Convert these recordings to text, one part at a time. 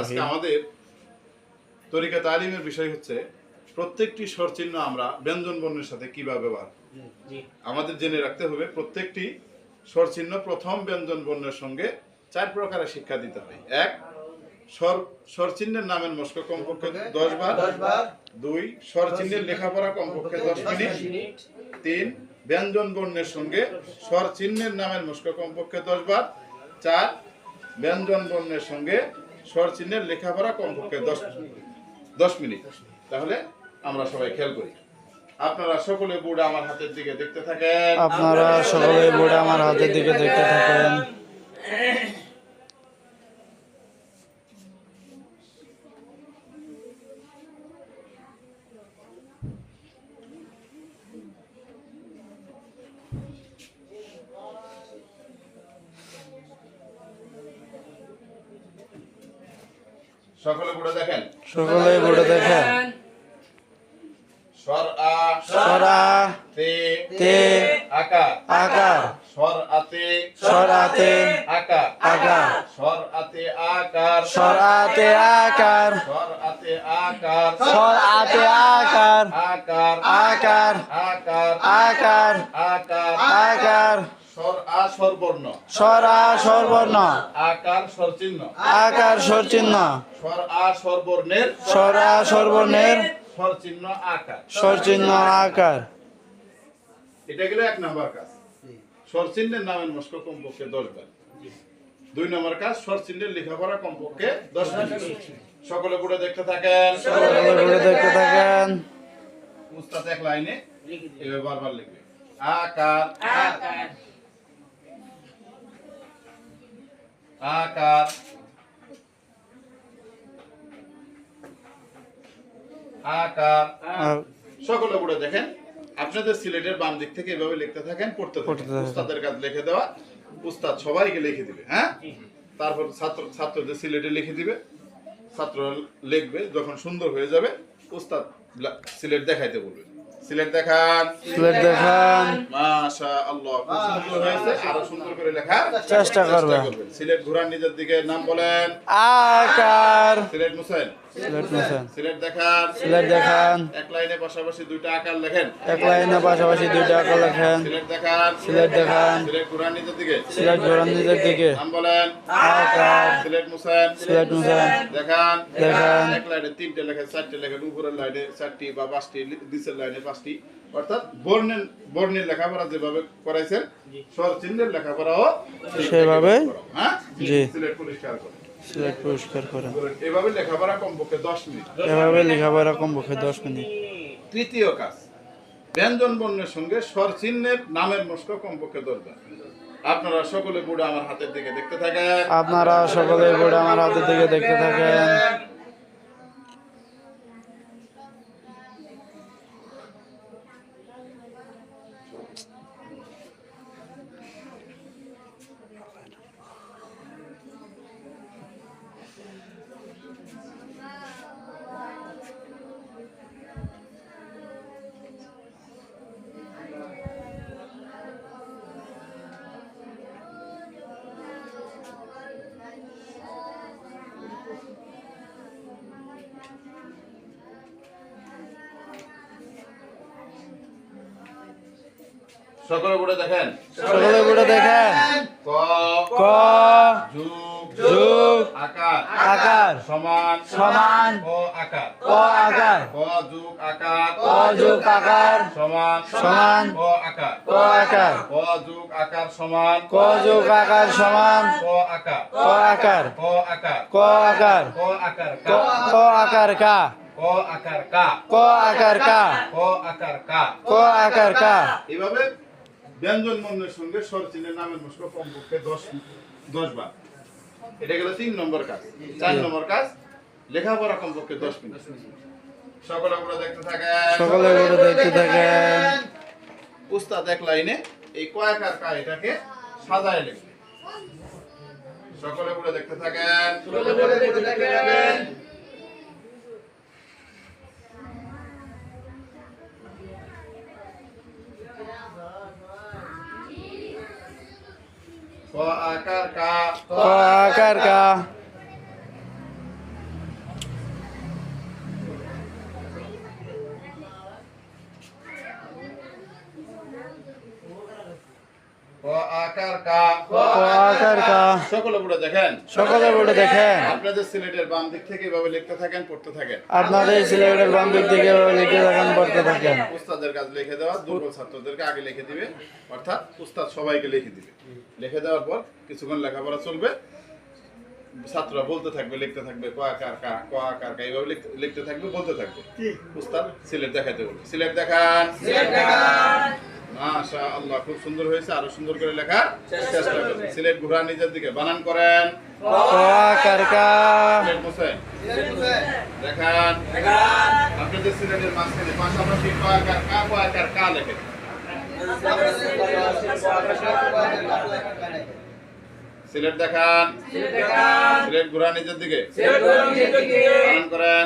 আজকে আমাদের তরিকা তালিমের বিষয় হচ্ছে প্রত্যেকটি স্বরচিহ্ন আমরা ব্যঞ্জন বর্ণের সাথে কীভাবে ব্যবহার আমাদের জেনে রাখতে হবে প্রত্যেকটি স্বরচিহ্ন প্রথম ব্যঞ্জন বর্ণের সঙ্গে চার প্রকারের শিক্ষা দিতে হয়। এক স্বর স্বরচিহ্নের নামের মস্ক কমপক্ষে দশ বার। দুই স্বরচিহ্নের লেখাপড়া কমপক্ষে দশ মিনিট। তিন ব্যঞ্জন বর্ণের সঙ্গে স্বর চিহ্নের নামের মস্ক কমপক্ষে দশ বার। চার ব্যঞ্জন বর্ণের সঙ্গে স্বর চিহ্নের লেখাপড়া কমপক্ষে দশ দশ মিনিট। তাহলে আমরা সবাই খেয়াল করি। আপনারা সকলে বুড়া আমার হাতের দিকে দেখতে থাকেন। আপনারা সকলে বুড়া আমার হাতের দিকে দেখতে থাকেন। সকলে বোর্ডে দেখেন। সকলে বোর্ডে দেখেন। স্বর আ সরা তে তে আকার। আকার। স্বর আতে সরাতে আকার। আকার। স্বর আতে আকার। আকার। স্বর আতে আকার। আকার। আকার। আকার। আকার। আকার। আকার। আকার। স্বর আ স্বরবর্ণ। সরা সর্বর্ণ আকার স্বরচিহ্ন। আকার সরচিহ্ন স্বর আ স্বরবর্ণের। সরা সর্বর্ণের স্বরচিহ্ন আকার। সরচিহ্ন আকার। এটা গেল এক নাম্বার কাজ। স্বরচিহ্নের নামের মস্ক কমপক্ষে দশ বার। দুই নম্বর কাজ স্বরচিহ্নের লেখাপড়া কমপক্ষে দশ মিনিট সকলে পড়ে দেখতে থাকেন। সকলে বোর্ডে দেখতে থাকেন। উস্তাদ এক লাইনে এভাবে বারবার লিখবে। আকার। আকার। আকার। আর সকলে পড়ে দেখেন। আপনাদের সিলেটের বাম দিক থেকে এভাবে লিখতে থাকেন পড়তে থাকেন। উস্তাদের কাজ লিখে দেওয়া। উস্তাদ সবাইকে লিখে দিবে হ্যাঁ? তারপর ছাত্র ছাত্রদের সিলেটে লিখে দিবে। ছাত্র লিখবে যখন সুন্দর হয়ে যাবে উস্তাদ সিলেট দেখাইতে বলবে। সিলেট দেখান। সিলেট দেখান। মাশাআল্লাহ। খুব সুন্দর হয়েছে আরও সুন্দর করে লেখা। চেষ্টা করবেন। সিলেট ঘোরান নিজের দিকে নাম বলেন। আকার। সিলেট মুসেন সিলেট মেশান সিলেট দেখান। সিলেট দেখান। এক লাইনে পাশাপাশি দুইটা আকার লেখেন। এক লাইনের পাশাপাশি দুইটা আকার লেখেন। সিলেট দেখান। সিলেট দেখান। সিলেট ঘোরান দিকে। সিলেট জোরান দিকে। নাম বলেন। আকার। সিলেট মুসেন সিলেট মেশান দেখান। দেখান। এক লাইনে তিনটে লেখেন চারটে লেখেন উপরের লাইনে চারটি বা পাঁচটি নিচের লাইনে পাঁচটি। অর্থাৎ বর্ণের বর্ণের লেখাপড়া যেভাবে করাইছেন স্বর চিহ্নের লেখাপড়াও সেভাবে? হ্যাঁ? জি। সিলেট পরিষ্কার করে সিলেট পরিষ্কার করেন। এভাবে লেখাপড়া কমপক্ষে দশ মিনিট। এভাবে লেখাপড়া কমপক্ষে দশ মিনিট। তৃতীয় কাজ ব্যঞ্জন বর্ণের সঙ্গে স্বর চিহ্নের নামের মস্ক কমপক্ষে দরকার আপনারা সকলে বুড়ে আমার হাতের দিকে দেখতে থাকেন। আপনারা সকলে বুড়া আমার হাতের দিকে দেখতে থাকেন। সকলে বুড়ে দেখেন। সকলে বোর্ডে দেখেন। ক ক যুগ যুগ আকার। আকার। সমান সমান। ক আকার। ক আকার। ক যুগ আকার। ক যুগ আকার। সমান সমান। ক আকার। ক আকার। ক যুগ আকার সমান। ক যুগ আকার সমান। ক আকার। ক আকার। ক আকার। ক আকার। ক আকার ক ক আকার কা। ক আকার কা। ক আকার কা। ক আকার কা। ক আকার কা। এভাবে ব্যঞ্জন বর্ণের সঙ্গে স্বর চিহ্নের নামের মস্ক কমপক্ষে দশ দশ বার। এটা গেল তিন নম্বর কাজ। চার নম্বর কাজ লেখাপড়া কমপক্ষে দশ মিনিট। সকলে আমরা দেখতে থাকেন। সকলে দেখতে থাকেন। উস্তাদ এক লাইনে এই কয়াকার কা এটাকে সাজায় লিখবে সকলে দেখতে থাকেন। ক আকার কা ক আকার কা আকার কা ক আকার কা সকলে দেখেন। সকলে দেখেন। আপনাদের সিলেটের বাম দিক থেকে এভাবে লিখতে থাকেন পড়তে থাকেন। আপনাদের সিলেটের বাম দিক দিকে লিখে থাকেন পড়তে থাকেন। উস্তাদের কাজ লিখে দেওয়া দুর্বল ছাত্রদেরকে আগে লিখে দিবে। অর্থাৎ উস্তাদ সবাইকে লিখে দিবে। লিখে দেওয়ার পর কিছুক্ষণ লেখাপড়া চলবে। ছাত্ররা বলতে থাকবে লিখতে থাকবে ক আকার কা ক আকার কা এইভাবে লিখতে- লিখতে থাকবে বলতে থাকবে। উস্তাদ সিলেট দেখাতে বলবে। সিলেট দেখান। মাশা আল্লাহ খুব সুন্দর হয়েছে আরও সুন্দর করে লেখার চেষ্টা করবেন সিলেট ঘোরা নিজের দিকে বানান করেন। দেখান। আপনাদের সিলেটের মাঝখানে পাশাপাশি ক আকার কা ক আকার কা লেখেন। সিলেট দেখান। সিলেট ঘোরা নিজের দিকে। বানান করেন।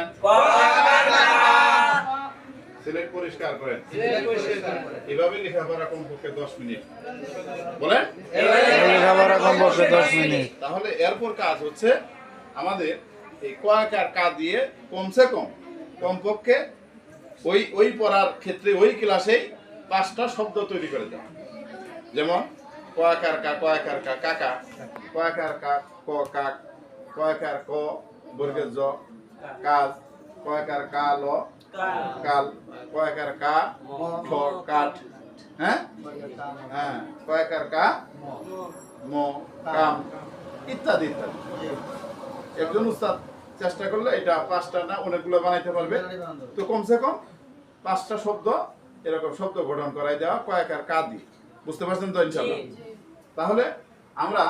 সিলেট পরিষ্কার করেন এভাবে লেখাপড়া কমপক্ষে দশ মিনিট। বলেন? লেখাপড়া কমপক্ষে দশ মিনিট। তাহলে এরপর কাজ হচ্ছে আমাদের এই কয়াকার কা দিয়ে কমসে কম কমপক্ষে ওই ওই পড়ার ক্ষেত্রে ওই ক্লাসেই পাঁচটা শব্দ তৈরি করে দেওয়া। যেমন কয়াকার কা কয়াকার কা কাকা কয়াকার কা ক কাক কয়াকার ক বর্গের জ কাজ। কয়াকার কা ল কাল। কয়াকার কা? খ কাঠ। হ্যাঁ? হ্যাঁ। কয়েকার কা? ম। কাম। ইত্যাদি ইত্যাদি। একজন উস্তাদ চেষ্টা করলে এটা পাঁচটা না অনেকগুলো বানাইতে পারবে। তো কমসে কম পাঁচটা শব্দ এরকম শব্দ গঠন করাই দেওয়া কয়েকার কা দিয়ে বুঝতে পারছেন তো ইনশাল্লাহ তাহলে আমরা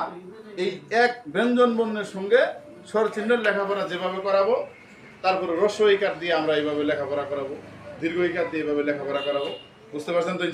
এই এক ব্যঞ্জন বর্ণের সঙ্গে স্বরচিহ্নের লেখাপড়া যেভাবে করাবো তারপরে রস্য ইকার দিয়ে আমরা এইভাবে লেখাপড়া করাবো দীর্ঘ ইকার দিয়ে এইভাবে লেখাপড়া করাবো বুঝতে পারছেন তো?